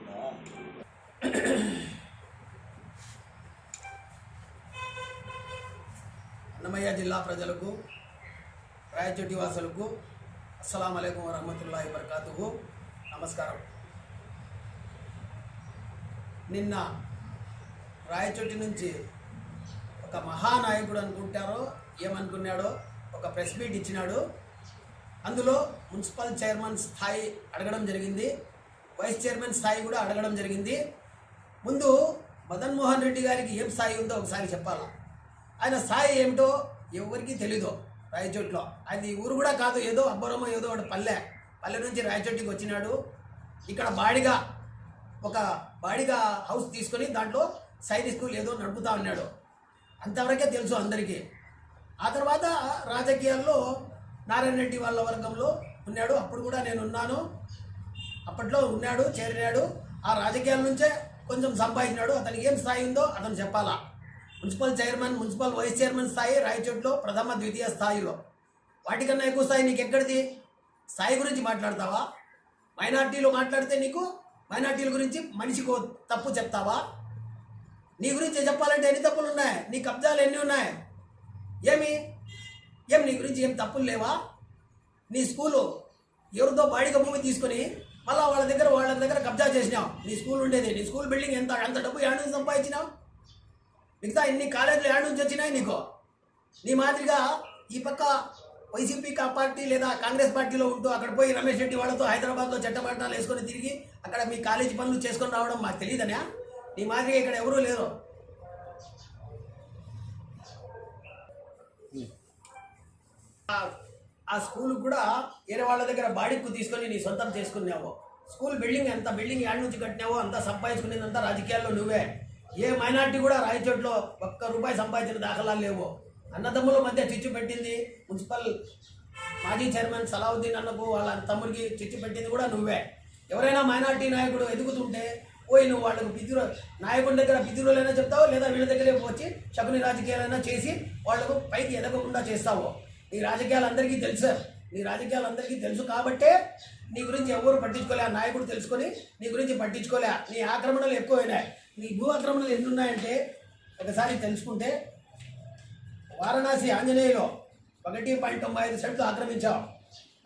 ఉందా అన్నమయ్య జిల్లా ప్రజలకు రాయచోటి వాసులకు అస్సలం అయికం వరహమతుల్లాహి వబర్కాతుహు. నమస్కారం. నిన్న రాయచోటి నుంచి ఒక మహానాయకుడు అనుకుంటారో ఏమనుకున్నాడో ఒక ప్రెస్ మీట్ ఇచ్చినాడు. అందులో మున్సిపల్ చైర్మన్ స్థాయి అడగడం జరిగింది. వైస్ చైర్మన్ స్థాయి కూడా అడగడం జరిగింది. ముందు మదన్ మోహన్ రెడ్డి గారికి ఏం స్థాయి ఉందో ఒకసారి చెప్పాలా? ఆయన స్థాయి ఏమిటో ఎవరికి తెలీదు రాయచోట్లో. అది ఊరు కూడా కాదు ఏదో అబ్బరమో ఏదో ఒకటి పల్లె. పల్లె నుంచి రాయచోటికి వచ్చినాడు. ఇక్కడ బాడిగా ఒక బాడిగా హౌస్ తీసుకొని దాంట్లో సైడ్ స్కూల్ ఏదో నడుపుతా ఉన్నాడు. అంతవరకే తెలుసు అందరికీ. ఆ తర్వాత రాజకీయాల్లో నారాయణ రెడ్డి వాళ్ళ వర్గంలో ఉన్నాడు. అప్పుడు కూడా నేను ఉన్నాను అప్పట్లో ఉన్నాడు చేరినాడు. ఆ రాజకీయాల నుంచే కొంచెం సంపాదించినాడు. అతనికి ఏం స్థాయి ఉందో అతను చెప్పాలా. Municipal chairman municipal vice chairman స్థాయి రాయచోట్లో ప్రథమ ద్వితీయ స్థాయిలో. వాటికన్నా ఎక్కువ స్థాయి నీకు ఎక్కడిది స్థాయి గురించి మాట్లాడతావా? మైనార్టీలు మాట్లాడితే నీకు మైనార్టీల గురించి మనిషికి తప్పు చెప్తావా? నీ గురించి చెప్పాలంటే ఎన్ని తప్పులు ఉన్నాయి? నీ కబ్జాలు ఎన్ని ఉన్నాయి? ఏమి? ఏం నీ గురించి ఏం తప్పులు లేవా? నీ స్కూలు ఎవరితో బాడిగ భూమి తీసుకొని మళ్ళా వాళ్ళ దగ్గర వాళ్ళ దగ్గర కబ్జా చేసినావు నీ స్కూల్ ఉండేది. నీ స్కూల్ బిల్డింగ్ ఎంత అంత డబ్బు ఏడు నుంచి సంపాదించినావు మిగతా ఇన్ని కాలేజీలు ఏడు నుంచి వచ్చినాయి నీకు? నీ మాదిరిగా ఈ పక్క వైసీపీ కా పార్టీ లేదా కాంగ్రెస్ పార్టీలో ఉంటూ అక్కడ పోయి రమేష్ రెడ్డి వాళ్ళతో హైదరాబాద్లో చట్టపట్టాలు వేసుకొని తిరిగి అక్కడ మీ కాలేజీ పనులు చేసుకొని రావడం మాకు తెలియదనా నీ మాదిరిగా ఇక్కడ ఎవరూ లేరు. ఆ- ఆ స్కూల్ కూడా వేరే వాళ్ళ దగ్గర బాడిక్కు తీసుకొని నీ సొంతం చేసుకున్నావు. స్కూల్ బిల్డింగ్ ఎంత? బిల్డింగ్ యాడ్ నుంచి కట్టినావో అంతా సంపాదించుకునేదంతా రాజకీయాల్లో నువ్వే. ఏ మైనార్టీ కూడా రాయచోట్లో ఒక్క రూపాయి సంపాదించిన దాఖలాలు లేవు. అన్నదమ్ముల మధ్య చిచ్చు పెట్టింది మున్సిపల్ మాజీ చైర్మన్ సలావుద్దీన్ అన్నకు వాళ్ళ తమ్ముడికి చిచ్చు పెట్టింది కూడా నువ్వే. ఎవరైనా మైనార్టీ నాయకుడు ఎదుగుతుంటే పోయి నువ్వు వాళ్ళకు పితిరు నాయకుడి దగ్గర బిద్దురులైనా చెప్తావు? లేదా వీళ్ళ దగ్గరే వచ్చి శకుని రాజకీయాలైనా చేసి వాళ్ళకు పైకి ఎదగకుండా చేస్తావు? నీ రాజకీయాలు అందరికీ తెలుసు నీ రాజకీయాలు అందరికీ తెలుసు కాబట్టే నీ గురించి ఎవరు పట్టించుకోలే ఆ నాయకుడు తెలుసుకొని నీ గురించి పట్టించుకోలే. నీ ఆక్రమణలు ఎక్కువైనాయి. నీ భూ ఆక్రమణలు ఎన్ని ఉన్నాయంటే ఒకసారి తెలుసుకుంటే వారణాసి ఆంజనేయులో ఒకటి పాయింట్ తొంభై ఐదు సెంట్లు ఆక్రమించావు.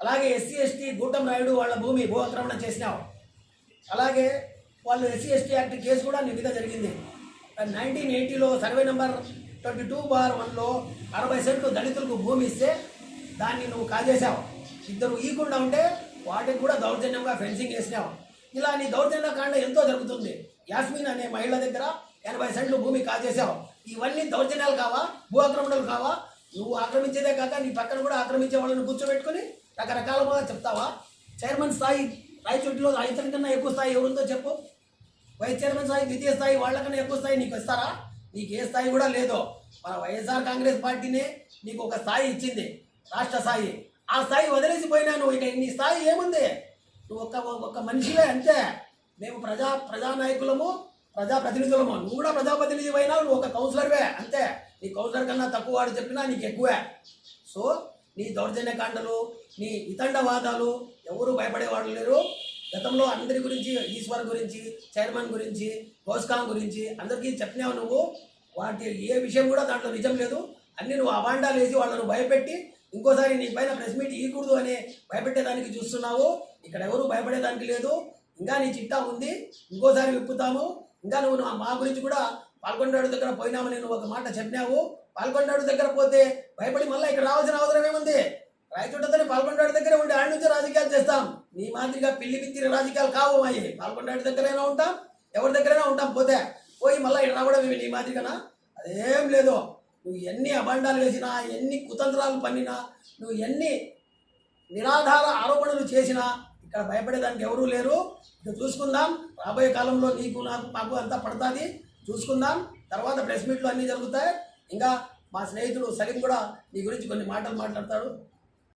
అలాగే ఎస్సీ ఎస్టీ గూటం రాయుడు వాళ్ళ భూమి భూ ఆక్రమణ చేసినావు. అలాగే వాళ్ళు ఎస్సీ ఎస్టీ యాక్ట్ కేసు కూడా నీ మీద జరిగింది. Nineteen ఎయిటీలో survey number twenty two bar వన్లో అరవై సెంట్లు దళితులకు భూమి ఇస్తే దాన్ని నువ్వు కాజేశావు. ఇద్దరు ఈకుండా ఉంటే వాటికి కూడా దౌర్జన్యంగా ఫెన్సింగ్ వేసినావు. ఇలా నీ దౌర్జన్య కాండ ఎంతో జరుగుతుంది. యాస్మిన్ అనే మహిళ దగ్గర ఎనభై సెంట్లు భూమి కాజేశావు. ఇవన్నీ దౌర్జన్యాలు కావా? భూ ఆక్రమణలు కావా? నువ్వు ఆక్రమించేదే కాక నీ పక్కన కూడా ఆక్రమించే వాళ్ళని కూర్చోబెట్టుకొని రకరకాలుగా చెప్తావా? చైర్మన్ స్థాయి రాయచోటిలో రైతుల కన్నా ఎక్కువ స్థాయి ఎవరుందో చెప్పు. వైస్ చైర్మన్ స్థాయి ద్వితీయ స్థాయి వాళ్ళకన్నా ఎక్కువ స్థాయి నీకు ఇస్తారా? నీకు ఏ స్థాయి కూడా లేదో. మన వైఎస్ఆర్ కాంగ్రెస్ పార్టీనే నీకు ఒక స్థాయి ఇచ్చింది రాష్ట్ర స్థాయి. ఆ స్థాయి వదిలేసి పోయినా నువ్వు ఇక నీ స్థాయి ఏముంది? నువ్వు ఒక్క ఒక్క మనిషివే అంతే. మేము ప్రజా ప్రజానాయకులము ప్రజాప్రతినిధులము. నువ్వు కూడా ప్రజాప్రతినిధి అయినా నువ్వు ఒక కౌన్సిలర్వే అంతే. నీ కౌన్సిలర్ కన్నా తక్కువ వాడు చెప్పినా నీకు ఎక్కువే. సో నీ దౌర్జన్యకాండలు నీ వితండవాదాలు ఎవరు భయపడేవాళ్ళు లేరు? గతంలో అందరి గురించి ఈశ్వర్ గురించి చైర్మన్ గురించి గోస్కాం గురించి అందరికీ చెప్పినావు నువ్వు. వాటి ఏ విషయం కూడా దాంట్లో నిజం లేదు. అన్ని నువ్వు అభాండాలు వేసి వాళ్ళను భయపెట్టి ఇంకోసారి నీ పైన ప్రెస్ మీట్ ఇవ్వకూడదు అని భయపెట్టేదానికి చూస్తున్నావు. ఇక్కడ ఎవరు భయపడేదానికి లేదు. ఇంకా నీ చిట్టా ఉంది. ఇంకోసారి విప్పుతాము. ఇంకా నువ్వు మా గురించి కూడా పాల్గొండాడు దగ్గర పోయినామని నువ్వు ఒక మాట చెప్పినావు. పాల్గొండాడు దగ్గర పోతే భయపడి మళ్ళీ ఇక్కడ రావాల్సిన అవసరం ఏముంది? రాయచోటతోనే పాల్గొండాడు దగ్గరే ఉండి ఆడి నుంచి రాజకీయాలు చేస్తాం. నీ మాదిరిగా పిల్లి పిత్తిరి రాజకీయాలు కావు అయ్యి పాల్గొండాడు దగ్గరైనా ఉంటాం ఎవరి దగ్గరైనా ఉంటాం. పోతే పోయి మళ్ళీ ఇక్కడ రావడం నీ మాదిరిగానా? అదేం లేదు. నువ్వు ఎన్ని అభండాలు వేసినా ఎన్ని కుతంత్రాలు పన్నినా నువ్వు ఎన్ని నిరాధార ఆరోపణలు చేసినా ఇక్కడ భయపడేదానికి ఎవరూ లేరు. ఇక చూసుకుందాం. రాబోయే కాలంలో నీకు నాకు మాకు అంతా పడుతుంది. చూసుకుందాం. తర్వాత ప్రెస్ మీట్లు అన్నీ జరుగుతాయి. ఇంకా మా స్నేహితుడు సలీం కూడా నీ గురించి కొన్ని మాటలు మాట్లాడతాడు.